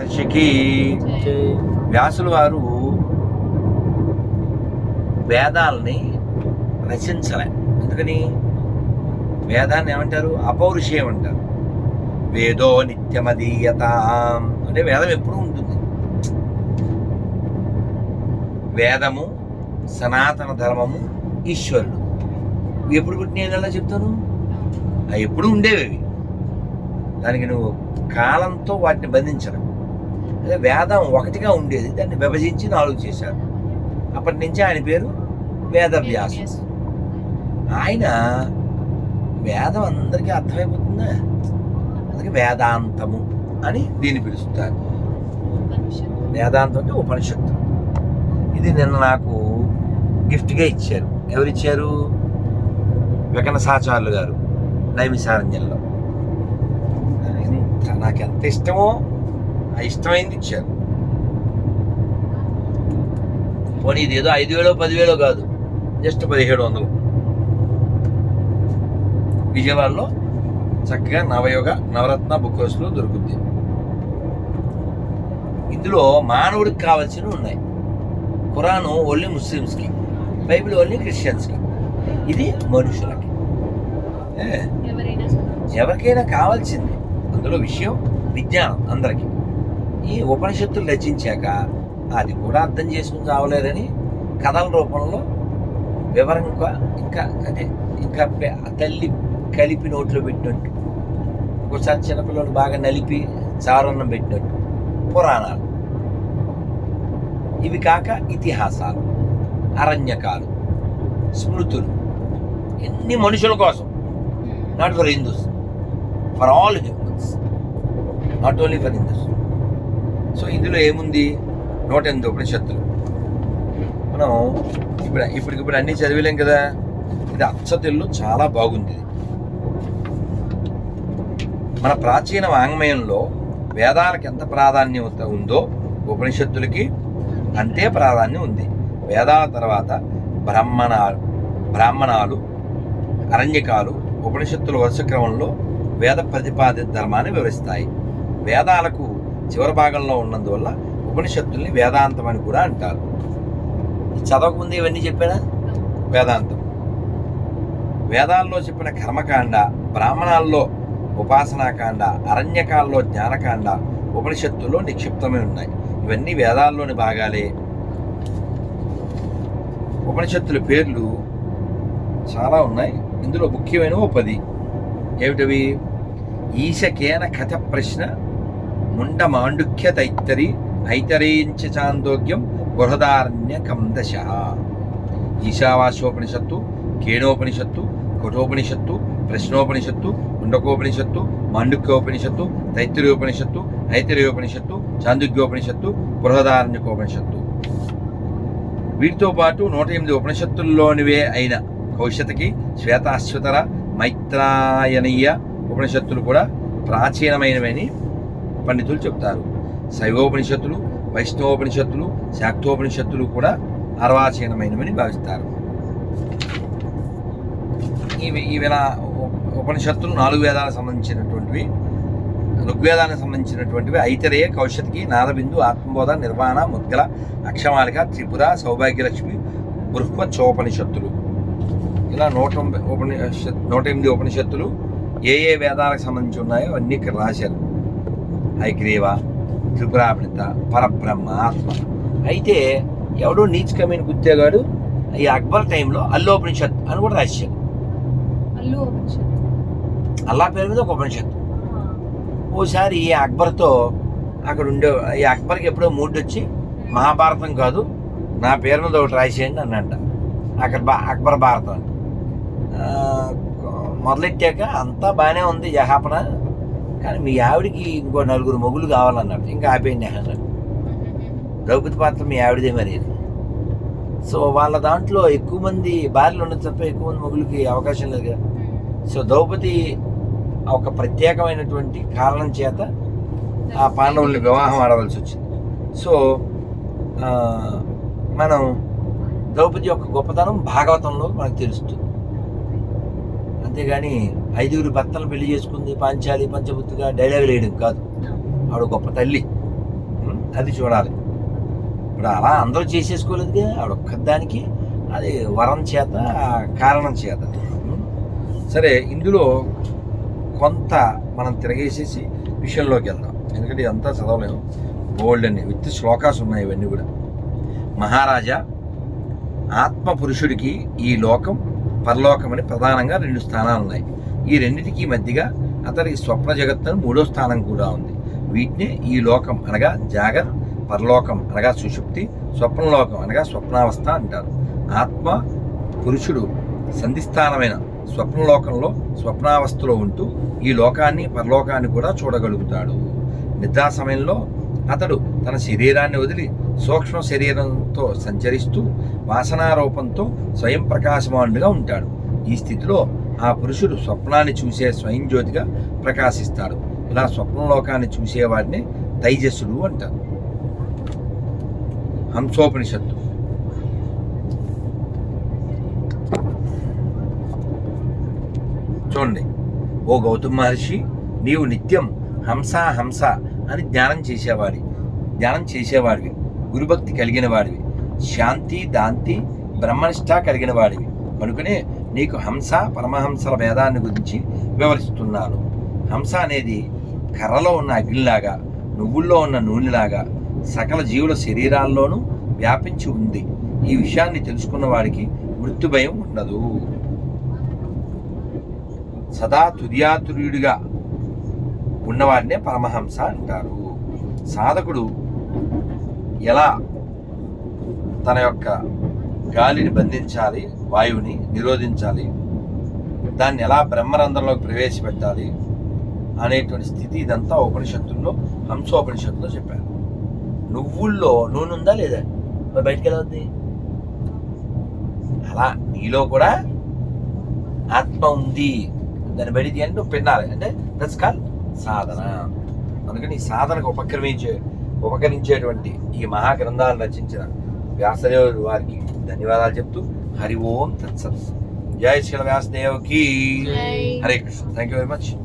మహర్షికి వ్యాసుల వారు వేదాలని రచించలే. ఎందుకని? వేదాన్ని ఏమంటారు? అపౌరుషేయం అంటారు వేదో నిత్యమదీయత. అంటే వేదం ఎప్పుడూ ఉంటుంది. వేదము సనాతన ధర్మము ఈశ్వరుడు. ఇవి ఎప్పుడు పుట్టినాయి ఎలా చెప్తాను అవి ఎప్పుడు ఉండేవి. దానికి నువ్వు కాలంతో వాటిని బంధించరు అదే వేదం ఒకటిగా ఉండేది. దాన్ని విభజించి నాలుగు చేశారు. అప్పటి నుంచి ఆయన పేరు వేదవ్యాసం. ఆయన వేదం అందరికీ అర్థమైపోతుందా? అందుకే వేదాంతము అని దీన్ని పిలుస్తారు. వేదాంతం అంటే ఉపనిషత్తు. ఇది నిన్న నాకు గిఫ్ట్గా ఇచ్చారు. ఎవరిచ్చారు వికన సాచార్యులు గారు నైమిసారణ్యంలో. ఎంత నాకు ఎంత ఇష్టమో ఆ ఇష్టమైంది ఇచ్చారు. పోనీ ఇది ఏదో ఐదు వేలో పదివేలో కాదు. జస్ట్ పదిహేడు వందలు. విజయవాడలో చక్కగా నవయోగ నవరత్న బుక్ హౌస్లో దొరుకుద్ది. ఇందులో మానవుడికి కావాల్సినవి ఉన్నాయి. ఖురాను ఓన్లీ ముస్లిమ్స్కి బైబిల్ ఓన్లీ క్రిస్టియన్స్కి. ఇది మనుషులకి. ఎవరికైనా కావాల్సింది. అందులో విషయం విజ్ఞానం అందరికీ. ఈ ఉపనిషత్తులు రచించాక అది కూడా అర్థం చేసుకుని చావలేరని కథల రూపంలో వివరంగా ఇంకా అదే ఇంకా తల్లి కలిపి నోట్లో పెట్టినట్టు. ఒకసారి చిన్నపిల్లలు బాగా నలిపి చారన్నం పెట్టినట్టు. పురాణాలు. ఇవి కాక ఇతిహాసాలు అరణ్యకాలు స్మృతులు. ఎన్ని మనుషుల కోసం? Not for Hindus for all humans not only for Hindus so ఇందులో ఏముంది? నూట ఎనిమిది ఉపనిషత్తులు. మనం ఇప్పుడు ఇప్పటికిప్పుడు అన్నీ చదివలేం కదా? ఇది అచ్చతెల్లు చాలా బాగుంది. మన ప్రాచీన వాంగ్మయంలో వేదాలకు ఎంత ప్రాధాన్యత ఉందో ఉపనిషత్తులకి అంతే ప్రాధాన్యం ఉంది. వేదాల తర్వాత బ్రాహ్మణ బ్రాహ్మణాలు అరణ్యకాలు ఉపనిషత్తుల వరుస క్రమంలో వేద ప్రతిపాదిత ధర్మాన్ని వివరిస్తాయి. వేదాలకు చివరి భాగంలో ఉన్నందువల్ల ఉపనిషత్తుల్ని వేదాంతం అని కూడా అంటారు. చదవకముందు ఇవన్నీ చెప్పానా? వేదాంతం. వేదాల్లో చెప్పిన కర్మకాండ బ్రాహ్మణాల్లో ఉపాసనాకాండ అరణ్యకాల్లో జ్ఞానకాండ ఉపనిషత్తుల్లో నిక్షిప్తమై ఉన్నాయి. ఇవన్నీ వేదాల్లోని భాగాలే. ఉపనిషత్తుల పేర్లు చాలా ఉన్నాయి. ఇందులో ముఖ్యమైన ఓ పది. ఏమిటవి? ఈశకేన కథ ప్రశ్న ముండ మాండుక్య తైత్తరి ఐతరేంచ చాందోగ్యం బృహదారణ్య కందశ ఈశావాస్యోపనిషత్తు కేనోపనిషత్తు కఠోపనిషత్తు ప్రశ్నోపనిషత్తు ముండకోపనిషత్తు మాండుక్యోపనిషత్తు తైత్తిరీయోపనిషత్తు ఐతరేయోపనిషత్తు చాందుగ్యోపనిషత్తు బృహదారణ్యకోపనిషత్తు. వీటితో పాటు నూట ఎనిమిది ఉపనిషత్తుల్లోనివే అయిన కౌశతకి శ్వేతాశ్వతర మైత్రాయనీయ ఉపనిషత్తులు కూడా ప్రాచీనమైనవని పండితులు చెప్తారు. శైవోపనిషత్తులు వైష్ణవోపనిషత్తులు శాక్తోపనిషత్తులు కూడా అర్వాచీనమైనవని భావిస్తారు. ఇవి ఈవేళ ఉపనిషత్తులు నాలుగు వేదాలకు సంబంధించినటువంటివి ఋగ్వేదానికి సంబంధించినటువంటివి ఐతరేయ కౌశతికి నారబిందు ఆత్మబోధ నిర్వాణ ముద్గల అక్షమాలిక త్రిపుర సౌభాగ్యలక్ష్మి బృహ్మచోపనిషత్తులు ఇలా నూట ఉపనిషత్ నూట ఎనిమిది ఉపనిషత్తులు ఏ ఏ వేదాలకు సంబంధించి ఉన్నాయో అన్నీ ఇక్కడ రాశారు. హైగ్రీవ త్రిపురాపణిత పరబ్రహ్మ ఆత్మ. అయితే ఎవడో నీచ్ కమీన్ గుత్తేగాడు ఈ అక్బర్ టైంలో అల్లోపనిషత్ అని కూడా రాశాడు. అల్లు పేరు మీద ఒక ఉపనిషత్తు. ఓసారి ఈ అక్బర్తో అక్కడ ఉండే ఈ అక్బర్కి ఎప్పుడో మూడ్ వచ్చి మహాభారతం కాదు నా పేరు మీద ఒకటి రాసేయండి అని అంట అక్కడ బా అక్బర్ భారతం మొదలెట్టాక అంతా బాగానే ఉంది జహాపన కానీ మీ ఆవిడికి ఇంకో నలుగురు మొగులు కావాలన్నాడు ఇంకా ఆపేయండి అన్నాడు. ద్రౌపది పాత్ర మీ ఆవిడదే మరి సో వాళ్ళ దాంట్లో ఎక్కువ మంది భార్యలు ఉన్నది తప్ప ఎక్కువ మంది మొగులకి అవకాశం లేదు కదా. సో ద్రౌపది ఒక ప్రత్యేకమైనటువంటి కారణం చేత ఆ పాండవుల్ని వివాహం ఆడవలసి వచ్చింది. సో మనం ద్రౌపది యొక్క గొప్పతనం భాగవతంలో మనకు తెలుస్తుంది. అంతేగాని ఐదుగురు భర్తలు పెళ్ళి చేసుకుంది పాంచాలి పంచబుద్ధిగా డైలాగ్ వేయడం కాదు. ఆవిడ గొప్ప తల్లి. అది చూడాలి. ఇప్పుడు అలా అందరూ చేసేసుకోలేదుగా ఆవిడ ఒక్కదానికి. అది వరం చేత కారణం చేత. సరే ఇందులో కొంత మనం తిరగేసేసి విషయంలోకి వెళ్దాం. ఎందుకంటే ఇదంతా చదవలేము. బోల్డ్ అని విత్ శ్లోకాస్ ఉన్నాయి ఇవన్నీ కూడా. మహారాజా ఆత్మ పురుషుడికి ఈ లోకం పరలోకం అని ప్రధానంగా రెండు స్థానాలు ఉన్నాయి ఈ రెండింటికి మధ్యగా అతనికి స్వప్న జగత్తు మూడో స్థానం కూడా ఉంది. వీటిని ఈ లోకం అనగా జాగర్ పరలోకం అనగా సుషుప్తి స్వప్నలోకం అనగా స్వప్నావస్థ అంటారు. ఆత్మ పురుషుడు సంధిస్థానమైన స్వప్నలోకంలో స్వప్నావస్థలో ఉంటూ ఈ లోకాన్ని పరలోకాన్ని కూడా చూడగలుగుతాడు. నిద్రా సమయంలో అతడు తన శరీరాన్ని వదిలి సూక్ష్మ శరీరంతో సంచరిస్తూ వాసనారూపంతో స్వయం ప్రకాశమానుడిగా ఉంటాడు. ఈ స్థితిలో ఆ పురుషుడు స్వప్నాన్ని చూసే స్వయం జ్యోతిగా ప్రకాశిస్తాడు. ఇలా స్వప్నలోకాన్ని చూసేవాడిని తైజస్సుడు అంటారు. హంసోపనిషత్తు. చూడండి ఓ గౌతమ్ మహర్షి నీవు నిత్యం హంస హంస అని ధ్యానం చేసేవాడి ధ్యానం చేసేవాడివి. గురుభక్తి కలిగిన వాడివి శాంతి దాంతి బ్రహ్మనిష్ట కలిగిన వాడివి కనుకనే నీకు హంస పరమహంసల భేదాన్ని గురించి వివరిస్తున్నాను. హంస అనేది కర్రలో ఉన్న అగ్నిలాగా నువ్వుల్లో ఉన్న నూనెలాగా సకల జీవుల శరీరాల్లోనూ వ్యాపించి ఉంది. ఈ విషయాన్ని తెలుసుకున్న వాడికి మృత్యు భయం ఉండదు. సదా తుర్యాతుర్యుడిగా ఉన్నవాడినే పరమహంస అంటారు. సాధకుడు ఎలా తన యొక్క గాలిని బంధించాలి వాయువుని నిరోధించాలి దాన్ని ఎలా బ్రహ్మరంధ్రంలోకి ప్రవేశపెట్టాలి అనేటువంటి స్థితి ఇదంతా ఉపనిషత్తుల్లో హంసోపనిషత్తులో చెప్పారు. నువ్వుల్లో నూనె ఉందా లేదా? మరి బయటికి ఎలా ఉంది? అలా నీలో కూడా ఆత్మ ఉంది. దాన్ని బయటికి తీయాలంటే నువ్వు పిన్నాలి అంటే దట్స్ కాల్ సాధన. అందుకని ఈ సాధనకు ఉపక్రమించే ఉపకరించేటువంటి ఈ మహాగ్రంథాలను రచించిన వ్యాసదేవుడు వారికి ధన్యవాదాలు చెప్తూ హరి ఓం తత్సత్. జై శ్రీల వ్యాసదేవ్కి. జై. Hare Krishna. Thank you very much